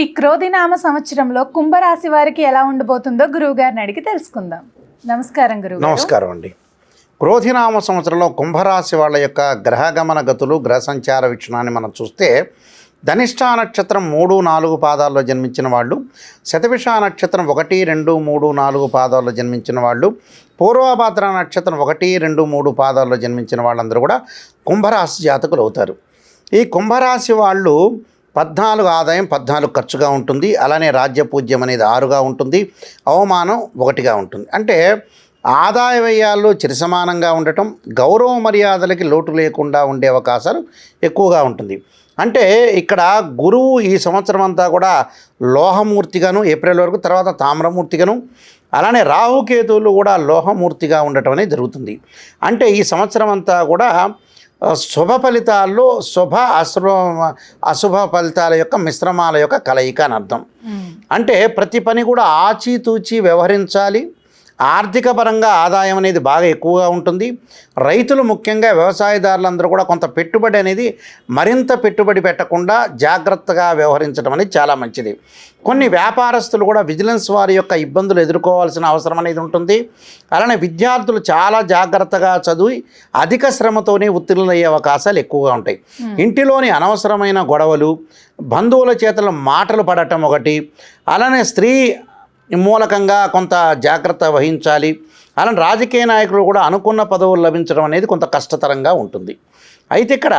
ఈ క్రోధినామ సంవత్సరంలో కుంభరాశి వారికి ఎలా ఉండబోతుందో గురువు గారిని అడిగి తెలుసుకుందాం. నమస్కారం గురువు నమస్కారం అండి. క్రోధినామ సంవత్సరంలో కుంభరాశి వాళ్ళ యొక్క గ్రహగమన గతులు గ్రహ సంచార వీక్షణాన్ని మనం చూస్తే ధనిష్టా నక్షత్రం మూడు నాలుగు పాదాల్లో జన్మించిన వాళ్ళు శతవిష నక్షత్రం ఒకటి రెండు మూడు నాలుగు పాదాల్లో జన్మించిన వాళ్ళు పూర్వభాద్ర నక్షత్రం ఒకటి రెండు మూడు పాదాల్లో జన్మించిన వాళ్ళందరూ కూడా కుంభరాశి జాతకులు అవుతారు. ఈ కుంభరాశి వాళ్ళు పద్నాలుగు ఆదాయం పద్నాలుగు ఖర్చుగా ఉంటుంది. అలానే రాజ్యపూజ్యం అనేది ఆరుగా ఉంటుంది. అవమానం ఒకటిగా ఉంటుంది. అంటే ఆదాయ వ్యయాల్లో చిరసమానంగా ఉండటం గౌరవ మర్యాదలకి లోటు లేకుండా ఉండే అవకాశాలు ఎక్కువగా ఉంటుంది. అంటే ఇక్కడ గురువు ఈ సంవత్సరం అంతా కూడా లోహమూర్తిగాను ఏప్రిల్ వరకు తర్వాత తామ్రమూర్తిగాను అలానే రాహుకేతువులు కూడా లోహమూర్తిగా ఉండటం అనేది జరుగుతుంది. అంటే ఈ సంవత్సరం అంతా కూడా శుభ ఫలితాల్లో శుభ అశుభ అశుభ ఫలితాల యొక్క మిశ్రమాల యొక్క కలయిక అని అర్థం. అంటే ప్రతి పని కూడా ఆచితూచి వ్యవహరించాలి ఆర్థిక పరంగా ఆదాయం అనేది బాగా ఎక్కువగా ఉంటుంది. రైతులు ముఖ్యంగా వ్యవసాయదారులందరూ కూడా కొంత పెట్టుబడి అనేది మరింత పెట్టుబడి పెట్టకుండా జాగ్రత్తగా వ్యవహరించడం అనేది చాలా మంచిది. కొన్ని వ్యాపారస్తులు కూడా విజిలెన్స్ వారి యొక్క ఇబ్బందులు ఎదుర్కోవాల్సిన అవసరం అనేది ఉంటుంది. అలానే విద్యార్థులు చాలా జాగ్రత్తగా చదివి అధిక శ్రమతోనే ఉత్తీర్ణులయ్యే అవకాశాలు ఎక్కువగా ఉంటాయి. ఇంటిలోని అనవసరమైన గొడవలు బంధువుల చేతుల మాటలు పడటం ఒకటి అలానే స్త్రీ మూలకంగా కొంత జాగ్రత్త వహించాలి. అలానే రాజకీయ నాయకులు కూడా అనుకున్న పదవులు లభించడం అనేది కొంత కష్టతరంగా ఉంటుంది. అయితే ఇక్కడ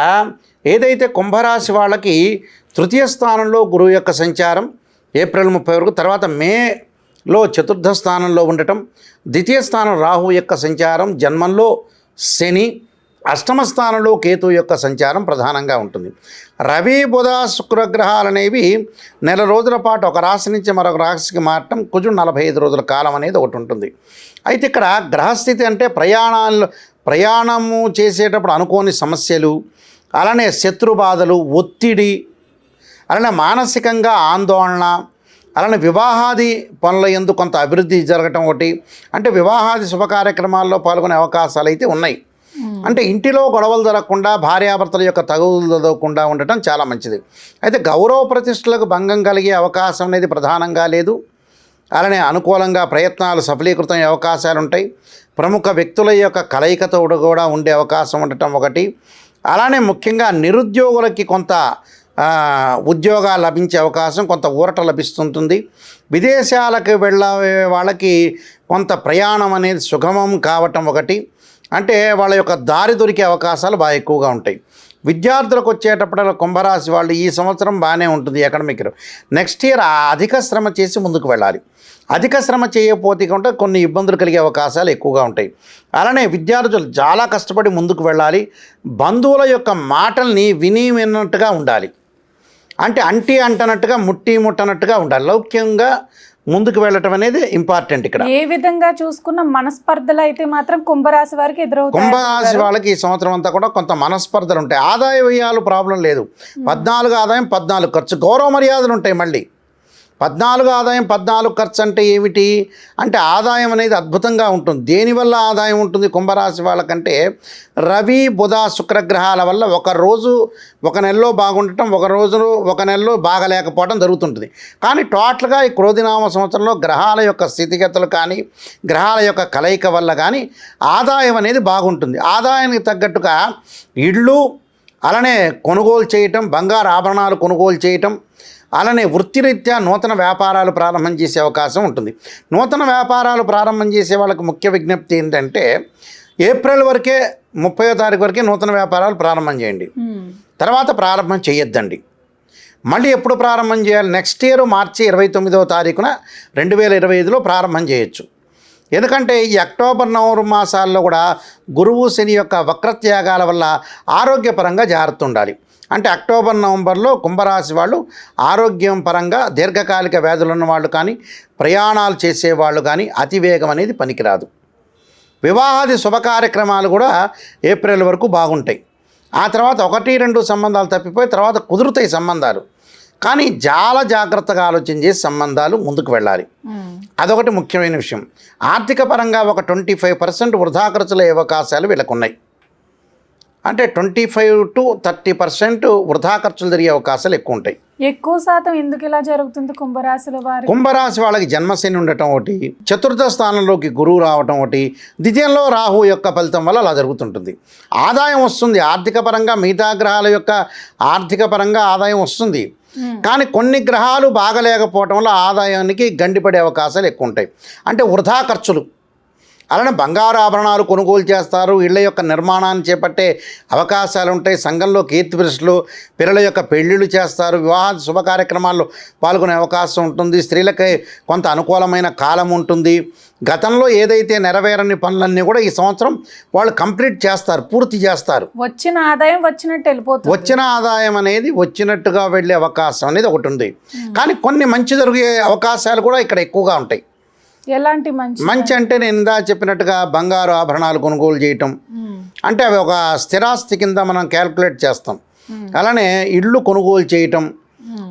ఏదైతే కుంభరాశి వాళ్ళకి తృతీయ స్థానంలో గురువు యొక్క సంచారం ఏప్రిల్ ముప్పై వరకు తర్వాత మేలో చతుర్థ స్థానంలో ఉండటం ద్వితీయ స్థానం రాహు యొక్క సంచారం జన్మంలో శని అష్టమ స్థానంలో కేతు యొక్క సంచారం ప్రధానంగా ఉంటుంది. రవి బుధ శుక్రగ్రహాలు అనేవి నెల రోజుల పాటు ఒక రాశి నుంచి మరొక రాశికి మారటం కుజుడు నలభై ఐదు రోజుల కాలం అనేది ఒకటి ఉంటుంది. అయితే ఇక్కడ గ్రహస్థితి అంటే ప్రయాణాలు ప్రయాణము చేసేటప్పుడు అనుకోని సమస్యలు అలానే శత్రు బాధలు ఒత్తిడి అలానే మానసికంగా ఆందోళన అలానే వివాహాది పనుల ఎందు కొంత అభివృద్ధి జరగటం ఒకటి అంటే వివాహాది శుభ కార్యక్రమాల్లో పాల్గొనే అవకాశాలు అయితే ఉన్నాయి. అంటే ఇంటిలో గొడవలు జరగకుండా భార్యాభర్తల యొక్క తగులు చదవకుండా ఉండటం చాలా మంచిది. అయితే గౌరవ ప్రతిష్టలకు భంగం కలిగే అవకాశం అనేది ప్రధానంగా లేదు. అలానే అనుకూలంగా ప్రయత్నాలు సఫలీకృతం అయ్యే అవకాశాలు ఉంటాయి. ప్రముఖ వ్యక్తుల యొక్క కలయికతో కూడా ఉండే అవకాశం ఉండటం ఒకటి. అలానే ముఖ్యంగా నిరుద్యోగులకి కొంత ఉద్యోగాలు లభించే అవకాశం కొంత ఊరట లభిస్తుంటుంది. విదేశాలకు వెళ్ళే వాళ్ళకి కొంత ప్రయాణం అనేది సుగమం కావటం ఒకటి. అంటే వాళ్ళ యొక్క దారి దొరికే అవకాశాలు బాగా ఎక్కువగా ఉంటాయి. విద్యార్థులకు వచ్చేటప్పుడు కుంభరాశి వాళ్ళు ఈ సంవత్సరం బాగానే ఉంటుంది అకాడమిక్ నెక్స్ట్ ఇయర్ ఆ అధిక శ్రమ చేసి ముందుకు వెళ్ళాలి. అధిక శ్రమ చేయకపోతే కంటే కొన్ని ఇబ్బందులు కలిగే అవకాశాలు ఎక్కువగా ఉంటాయి. అలానే విద్యార్థులు చాలా కష్టపడి ముందుకు వెళ్ళాలి. బంధువుల యొక్క మాటల్ని విని విన్నట్టుగా ఉండాలి. అంటే అంటి అంటనట్టుగా ముట్టి ముట్టనట్టుగా ఉండాలి. లౌక్యంగా ముందుకు వెళ్ళటం అనేది ఇంపార్టెంట్ ఇక్కడ. ఏ విధంగా చూసుకున్న మనస్పర్ధలు అయితే మాత్రం కుంభరాశి వారికి ఎదురవుతాయి కుంభరాశి వాళ్ళకి ఈ సంవత్సరం అంతా కూడా కొంత మనస్పర్ధలు ఉంటాయి ఆదాయ వ్యయాలు ప్రాబ్లం లేదు. పద్నాలుగు ఆదాయం పద్నాలుగు ఖర్చు. గౌరవ మర్యాదలు ఉంటాయి మళ్ళీ. పద్నాలుగు ఆదాయం పద్నాలుగు ఖర్చు అంటే ఏమిటి? అంటే ఆదాయం అనేది అద్భుతంగా ఉంటుంది. దేనివల్ల ఆదాయం ఉంటుంది? కుంభరాశి వాళ్ళకంటే రవి బుధ శుక్రగ్రహాల వల్ల ఒక రోజు ఒక నెలలో బాగుండటం ఒక రోజు ఒక నెలలో బాగలేకపోవడం జరుగుతుంటుంది. కానీ టోటల్గా ఈ క్రోధినామ సంవత్సరంలో గ్రహాల యొక్క స్థితిగతులు కానీ గ్రహాల యొక్క కలయిక వల్ల కానీ ఆదాయం అనేది బాగుంటుంది. ఆదాయానికి తగ్గట్టుగా ఇళ్ళు అలానే కొనుగోలు చేయటం బంగారు ఆభరణాలు కొనుగోలు చేయటం అలానే వృత్తిరీత్యా నూతన వ్యాపారాలు ప్రారంభం చేసే అవకాశం ఉంటుంది. నూతన వ్యాపారాలు ప్రారంభం చేసే వాళ్ళకి ముఖ్య విజ్ఞప్తి ఏంటంటే ఏప్రిల్ వరకే ముప్పయో తారీఖు వరకే నూతన వ్యాపారాలు ప్రారంభం చేయండి. తర్వాత ప్రారంభం చేయొద్దండి. మళ్ళీ ఎప్పుడు ప్రారంభం చేయాలి? నెక్స్ట్ ఇయర్ మార్చి ఇరవై తొమ్మిదవ తారీఖున రెండు వేల ఇరవై ఐదులో ప్రారంభం చేయొచ్చు. ఎందుకంటే ఈ అక్టోబర్ నవంబర్ మాసాల్లో కూడా గురువు శని యొక్క వక్రత్యాగాల వల్ల ఆరోగ్యపరంగా జాగ్రత్త ఉండాలి. అంటే అక్టోబర్ నవంబర్లో కుంభరాశి వాళ్ళు ఆరోగ్యం పరంగా దీర్ఘకాలిక వ్యాధులు ఉన్న వాళ్ళు కానీ ప్రయాణాలు చేసేవాళ్ళు కానీ అతివేగం అనేది పనికిరాదు. వివాహాది శుభ కార్యక్రమాలు కూడా ఏప్రిల్ వరకు బాగుంటాయి. ఆ తర్వాత ఒకటి రెండు సంబంధాలు తప్పిపోయి తర్వాత కుదురుతాయి సంబంధాలు. కానీ చాలా జాగ్రత్తగా ఆలోచన చేసి సంబంధాలు ముందుకు వెళ్ళాలి. అదొకటి ముఖ్యమైన విషయం. ఆర్థిక పరంగా ఒక ట్వంటీ ఫైవ్ పర్సెంట్ వృధా ఖర్చుల అవకాశాలు వీళ్ళకు ఉన్నాయి. అంటే twenty five to thirty percent వృధా ఖర్చులు జరిగే అవకాశాలు ఎక్కువ ఉంటాయి. ఎక్కువ శాతం ఎందుకు ఇలా జరుగుతుంది కుంభరాశుల వారి కుంభరాశి వాళ్ళకి జన్మశని ఉండటం ఒకటి చతుర్థ స్థానంలోకి గురువు రావటం ఒకటి ద్వితీయంలో రాహు యొక్క ఫలితం వల్ల అలా జరుగుతుంటుంది. ఆదాయం వస్తుంది ఆర్థిక పరంగా మిగతా గ్రహాల యొక్క ఆర్థిక పరంగా ఆదాయం వస్తుంది. కానీ కొన్ని గ్రహాలు బాగలేకపోవటం వల్ల ఆదాయానికి గండిపడే అవకాశాలు ఎక్కువ ఉంటాయి. అంటే వృధా ఖర్చులు అలానే బంగారు ఆభరణాలు కొనుగోలు చేస్తారు. ఇళ్ళ యొక్క నిర్మాణాన్ని చేపట్టే అవకాశాలు ఉంటాయి సంఘంలో కీర్తి ప్రశ్నలు పిల్లల యొక్క పెళ్ళిళ్ళు చేస్తారు. వివాహ శుభ కార్యక్రమాల్లో పాల్గొనే అవకాశం ఉంటుంది. స్త్రీలకి కొంత అనుకూలమైన కాలం ఉంటుంది. గతంలో ఏదైతే నెరవేరని పనులన్నీ కూడా ఈ సంవత్సరం వాళ్ళు కంప్లీట్ చేస్తారు పూర్తి చేస్తారు. వచ్చిన ఆదాయం వచ్చినట్టు వెళ్ళిపోతుంది. వచ్చిన ఆదాయం అనేది వచ్చినట్టుగా వెళ్ళే అవకాశం అనేది ఒకటి ఉంది. కానీ కొన్ని మంచి జరిగే అవకాశాలు కూడా ఇక్కడ ఎక్కువగా ఉంటాయి. ఎలాంటి మంచి మంచి అంటే నేను ఇందా చెప్పినట్టుగా బంగారు ఆభరణాలు కొనుగోలు చేయటం. అంటే అవి ఒక స్థిరాస్తి కింద మనం క్యాల్కులేట్ చేస్తాం. అలానే ఇళ్ళు కొనుగోలు చేయటం.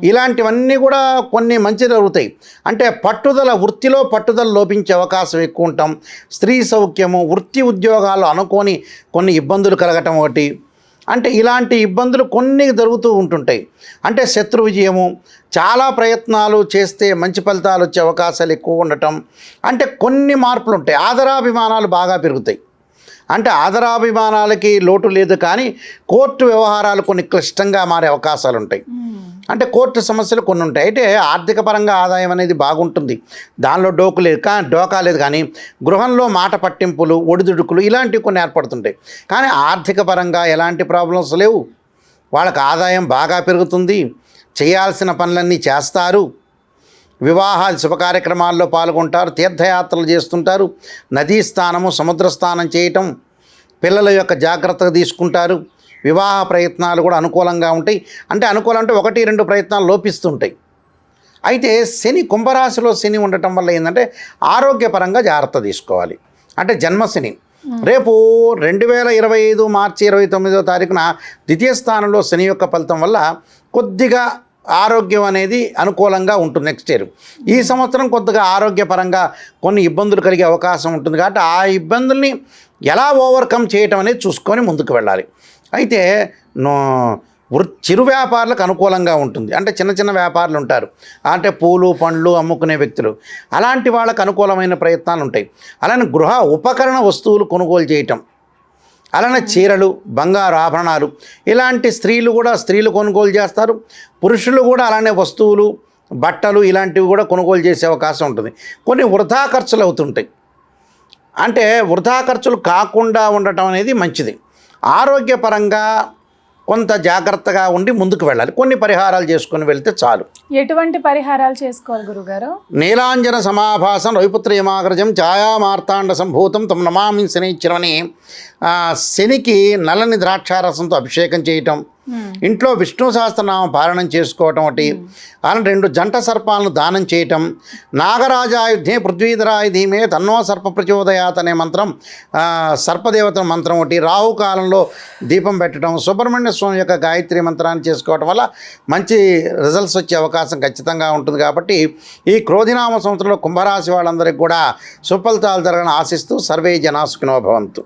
ఇలాంటివన్నీ కూడా కొన్ని మంచి జరుగుతాయి. అంటే పట్టుదల వృత్తిలో పట్టుదల లోపించే అవకాశం ఎక్కువ ఉంటాం. స్త్రీ సౌఖ్యము వృత్తి ఉద్యోగాలు అనుకోని కొన్ని ఇబ్బందులు కలగటం ఒకటి. అంటే ఇలాంటి ఇబ్బందులు కొన్ని జరుగుతూ ఉంటుంటాయి. అంటే శత్రు విజయము చాలా ప్రయత్నాలు చేస్తే మంచి ఫలితాలు వచ్చే అవకాశాలు ఎక్కువ ఉండటం అంటే కొన్ని మార్పులు ఉంటాయి. ఆదరాభిమానాలు బాగా పెరుగుతాయి. అంటే ఆదరాభిమానాలకి లోటు లేదు కానీ కోర్టు వ్యవహారాలు కొన్ని క్లిష్టంగా మారే అవకాశాలు ఉంటాయి. అంటే కోర్టు సమస్యలు కొన్ని ఉంటాయి. అయితే ఆర్థిక పరంగా ఆదాయం అనేది బాగుంటుంది. దానిలో డోకు లేదు. కానీ డోకా లేదు కానీ గృహంలో మాట పట్టింపులు ఒడిదుడుకులు ఇలాంటివి కొన్ని ఏర్పడుతుంటాయి. కానీ ఆర్థిక పరంగా ఎలాంటి ప్రాబ్లమ్స్ లేవు. వాళ్ళకి ఆదాయం బాగా పెరుగుతుంది. చేయాల్సిన పనులన్నీ చేస్తారు. వివాహాలు శుభ కార్యక్రమాల్లో పాల్గొంటారు. తీర్థయాత్రలు చేస్తుంటారు. నదీ స్థానము సముద్ర స్నానం చేయటం పిల్లల యొక్క జాగ్రత్తగా తీసుకుంటారు. వివాహ ప్రయత్నాలు కూడా అనుకూలంగా ఉంటాయి. అంటే అనుకూలం అంటే ఒకటి రెండు ప్రయత్నాలు లోపిస్తుంటాయి. అయితే శని కుంభరాశిలో శని ఉండటం వల్ల ఏంటంటే ఆరోగ్యపరంగా జాగ్రత్త తీసుకోవాలి. అంటే జన్మశని. రేపు రెండు వేల ఇరవై ఐదు మార్చి ఇరవై తొమ్మిదో తారీఖున ద్వితీయ స్థానంలో శని యొక్క ఫలితం వల్ల కొద్దిగా ఆరోగ్యం అనేది అనుకూలంగా ఉంటుంది నెక్స్ట్ ఇయర్. ఈ సంవత్సరం కొద్దిగా ఆరోగ్యపరంగా కొన్ని ఇబ్బందులు కలిగే అవకాశం ఉంటుంది. కాబట్టి ఆ ఇబ్బందుల్ని ఎలా ఓవర్కమ్ చేయటం అనేది చూసుకొని ముందుకు వెళ్ళాలి. అయితే నో వృ చిరు వ్యాపారులకు అనుకూలంగా ఉంటుంది. అంటే చిన్న చిన్న వ్యాపారులు ఉంటారు. అంటే పూలు పండ్లు అమ్ముకునే వ్యక్తులు. అలాంటి వాళ్ళకు అనుకూలమైన ప్రయత్నాలు ఉంటాయి. అలానే గృహ ఉపకరణ వస్తువులు కొనుగోలు చేయటం. అలానే చీరలు బంగారు ఆభరణాలు. ఇలాంటి స్త్రీలు కూడా స్త్రీలు కొనుగోలు చేస్తారు. పురుషులు కూడా అలానే వస్తువులు బట్టలు ఇలాంటివి కూడా కొనుగోలు చేసే అవకాశం ఉంటుంది. కొన్ని వృధా ఖర్చులు అవుతుంటాయి. అంటే వృధా ఖర్చులు కాకుండా ఉండటం అనేది మంచిది. ఆరోగ్యపరంగా కొంత జాగ్రత్తగా ఉండి ముందుకు వెళ్ళాలి. కొన్ని పరిహారాలు చేసుకొని వెళ్తే చాలు. ఎటువంటి పరిహారాలు చేసుకోవాలి గురుగారు? నీలాంజన సమాభాసం రవిపుత్రయమాగ్రజం ఛాయామార్తాండ సంభూతం తమ నమామి శనిశ్చరమని ఆ, శనికి నల్లని ద్రాక్షారసంతో అభిషేకం చేయటం ఇంట్లో విష్ణు సహస్రనామ పాలనం చేసుకోవటం ఒకటి. అలానే రెండు జంట సర్పాలను దానం చేయటం. నాగరాజాయుధే పృథ్వీధరాయ ధీమే తన్నో సర్ప ప్రచోదయాత్ అనే మంత్రం సర్పదేవత మంత్రం ఒకటి. రాహుకాలంలో దీపం పెట్టడం సుబ్రహ్మణ్య స్వామి యొక్క గాయత్రి మంత్రాన్ని చేసుకోవటం వల్ల మంచి రిజల్ట్స్ వచ్చే అవకాశం ఖచ్చితంగా ఉంటుంది కాబట్టి ఈ క్రోధినామ సంవత్సరంలో కుంభరాశి వాళ్ళందరికీ కూడా సుఫలితాలు జరగని ఆశిస్తూ సర్వే జనా సుఖినో భవంతు.